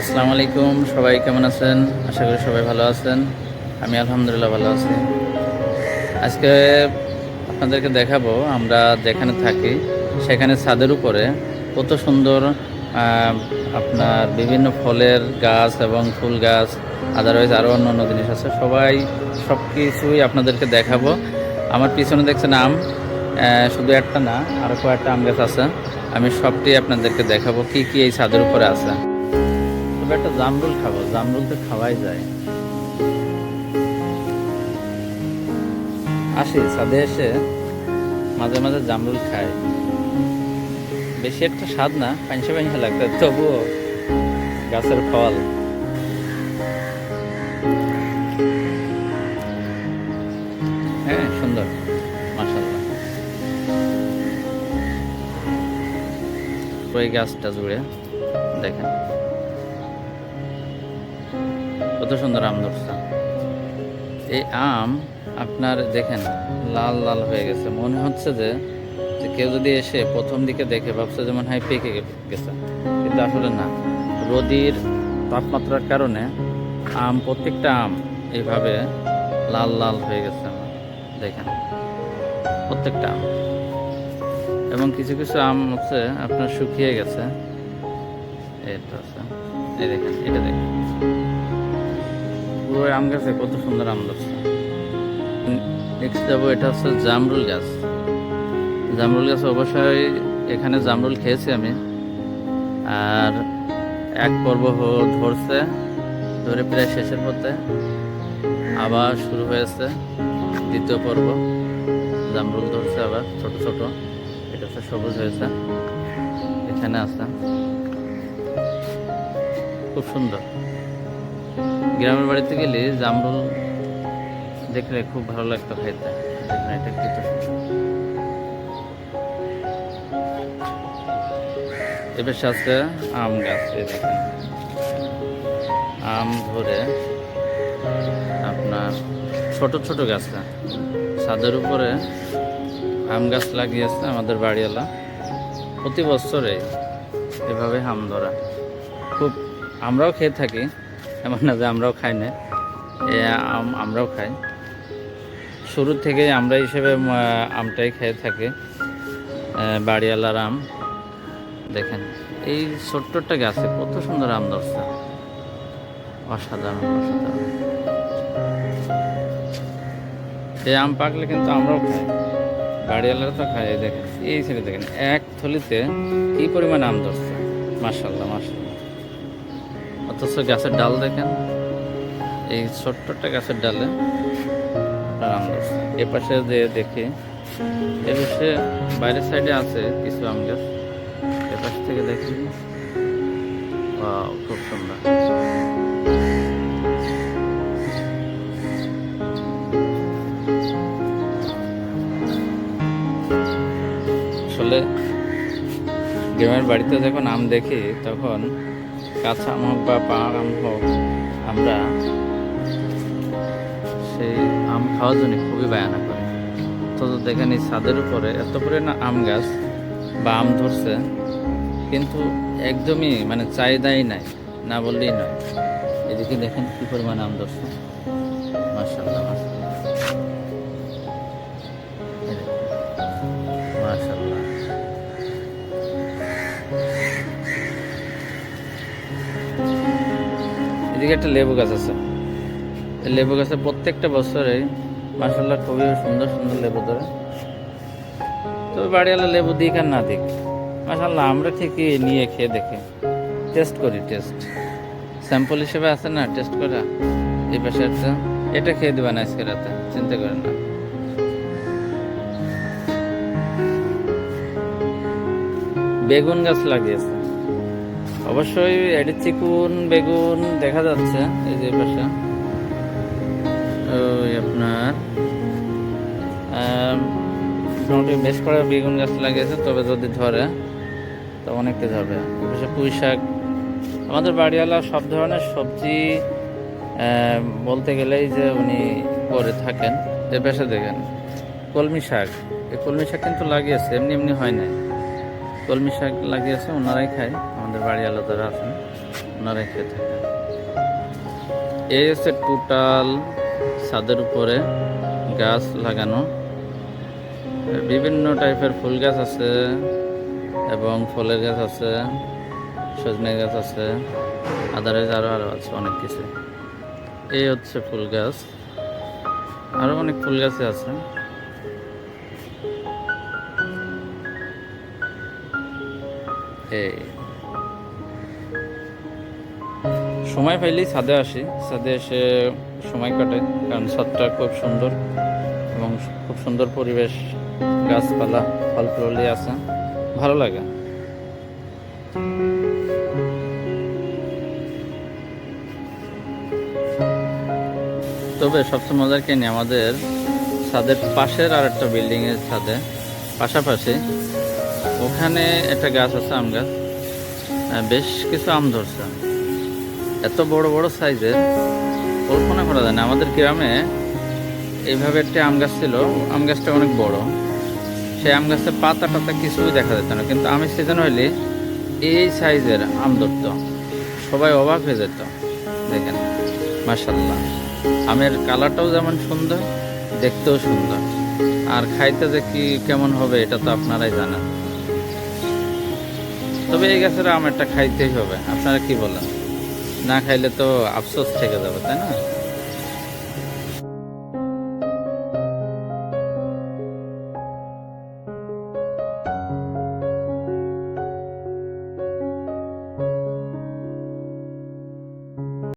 আসসালামু আলাইকুম, সবাই কেমন আছেন? আশা করি সবাই ভালো আছেন। আমি আলহামদুলিল্লাহ ভালো আছি। আজকে আপনাদেরকে দেখাবো, আমরা যেখানে থাকি, সেখানে ছাদের উপরে কত সুন্দর আপনার বিভিন্ন ফলের গাছ এবং ফুল গাছ আদারওয়াইজ আরও অন্য অন্য জিনিস আছে। সবাই সব কিছুই আপনাদেরকে দেখাবো। আমার পিছনে দেখছেন আম শুধু একটা না আরও কয়েকটা আম গাছ আছে। আমি সবটি আপনাদেরকে দেখাবো, কি কি এই ছাদের উপরে আছে। তবে একটা জামরুল খাব, জামরুল তো খাওয়াই যায়। আসি, ছাদে এসে মাঝে মাঝে জামরুল খাই। বেশি একটা স্বাদ না পাঞ্চে পাঞ্চে লাগবে, তবুও গাছের ফল। হ্যাঁ সুন্দর মাসাল্লাহ ওই গাছটা জুড়ে, দেখেন। কত সুন্দর আম ধরছে। এই আম আপনার দেখেন, লাল লাল হয়ে গেছে। মনে হচ্ছে যে কেউ যদি এসে প্রথম দিকে দেখে ভাবছে যেমন হয় পেকে গেছে। কিন্তু আসলে না। রোদির তাপমাত্রার কারণে আম, প্রত্যেকটা আম এইভাবে লাল লাল হয়ে গেছে। দেখেন, প্রত্যেকটা আম। এবং কিছু কিছু আম হচ্ছে আপনার শুকিয়ে গেছে। এটা আছে। এই দেখেন, এটা দেখেন। পুরো আম গাছে কত সুন্দর আম ধরছে। নেক্সট যাব, এটা হচ্ছে জামরুল গাছ। জামরুল গাছ অবশ্যই এখানে জামরুল খেয়েছি আমি। আর এক পর্ব ধরছে, ধরে প্রায় শেষের পথে। আবার শুরু হয়েছে দ্বিতীয় পর্ব। জামরুল ধরছে আবার, ছোট ছোট। এটা হচ্ছে সবুজ হয়েছে। এখানে আছে। খুব সুন্দর। গ্রামের বাড়িতে গেলে জামরুল দেখলে খুব ভালো লাগতো খাইতে এটা এবার সাথে আম গাছ আম ধরে আপনার ছোট ছোট গাছটা, ছাদের উপরে আম গাছ লাগিয়েছে আমাদের বাড়িওয়ালা। প্রতি বছরে এভাবে আম ধরা। খুব আমরাও খেয়ে থাকি এমন না যে আমরাও খাই না, এ আম, আমরাও খাই। শুরু থেকে আমরা হিসেবে আমটাই খেয়ে থাকি বাড়িওয়ালার আম। দেখেন, এই ছোট্টটা গাছে কত সুন্দর আম ধরছে। অসাধারণ অসাধারণ। এই আম পাকলে কিন্তু আমরাও খাই, বাড়িওয়ালারা তো খায়। এই দেখেন, এই ছেলে দেখেন, এক থলিতে কি পরিমাণ আম ধরছে। মার্শাল্লাহ মার্শাল্লাহ অথচ গাছের ডাল দেখেন? এই ছোট্টটা গাছের ডালে আম ধরছে এ পাশে যে দেখি এ পাশে বাইরের সাইডে আছে কিছু আম গাছ। এ পাশ থেকে দেখি খুব সুন্দর। আসলে গ্রামের বাড়িতে যখন আম দেখি, তখন কাঁচা আম হোক বা পাকা আম হোক আমরা সেই আম খাওয়ার জন্য খুবই বায়ানা করি তো দেখেন এই ছাদের উপরে এত পরিমাণ আম গাছ বা আম ধরছে, কিন্তু একদমই মানে চাহিদাই নাই, না বললেই নয়। এদিকে দেখেন কী পরিমাণ আম ধরছে। মার্শাল্লাহ মার্শাল্লাহ এদিকে একটা লেবু গাছ আছে। লেবু গাছে প্রত্যেকটা বছরে মাসাল্লাহ খুবই সুন্দর সুন্দর লেবু ধরে। তবে বাড়িওয়ালা লেবু দিক আর না দিক মাসাল্লাহ আমরা ঠিকই নিয়ে খেয়ে দেখি। টেস্ট করি, টেস্ট। স্যাম্পল হিসেবে আছে না, টেস্ট করা? এই পাশে একটা। এটা খেয়ে দেবেন আজকে রাতে, চিন্তা করেন না। বেগুন গাছ লাগিয়েছে। অবশ্যই এটি চিকুন, বেগুন দেখা যাচ্ছে এই যে পাশে। ওই আপনার মোটামুটি বেশ করে বেগুন গাছ লাগিয়েছে, তবে যদি ধরে, তো অনেকটা ধরবে পুঁই শাক। আমাদের বাড়িওয়ালা সব ধরনের সবজি বলতে গেলেই যে উনি করে থাকেন। যে পাশে দেখেন, কলমি শাক। এই কলমি শাক কিন্তু লাগিয়েছে, এমনি এমনি হয় না কলমি শাক লাগিয়েছে, ওনারাই খায়। আমাদের বাড়িওয়ালা যারা আছেন। আপনারা খেয়ে থাকেন। এই হচ্ছে টোটাল ছাদের উপরে গাছ লাগানো। বিভিন্ন টাইপের ফুল গাছ আছে এবং ফলের গাছ আছে, সজনে গাছ আছে আদারের আরও আরও আছে অনেক কিছু। এই হচ্ছে ফুল গাছ। আরও অনেক ফুল গাছে আছে। এই। সময় পাইলেই ছাদে আসি। ছাদে এসে সময় কাটে, কারণ ছাদটা খুব সুন্দর এবং খুব সুন্দর পরিবেশ, গাছপালা ফল ফুলি আছে। ভালো লাগে। তবে সবচেয়ে মজার কেনি আমাদের ছাদের পাশের আর একটা বিল্ডিং এর ছাদে, পাশাপাশি ওখানে একটা গাছ আছে আম গাছ। বেশ কিছু আম ধরছে। এত বড় বড় সাইজের কল্পনা করা যায় না। আমাদের গ্রামে এইভাবে একটা আম গাছ ছিল, আম গাছটা অনেক বড়। সেই আম গাছের পাতা টাতা কিছুই দেখা যেত না। কিন্তু আমি সিজন হইলে এই সাইজের আম ধরত। সবাই অবাক হয়ে যেত। দেখেন মাসাল্লাহ আমের কালারটাও যেমন সুন্দর, দেখতেও সুন্দর। আর খাইতে যে কি কেমন হবে, এটা তো আপনারাই জানেন। তবে এই গাছের আম একটা খাইতেই হবে। আপনারা কি বলেন? না খাইলে তো আফসোস থেকে যাবে তাই না?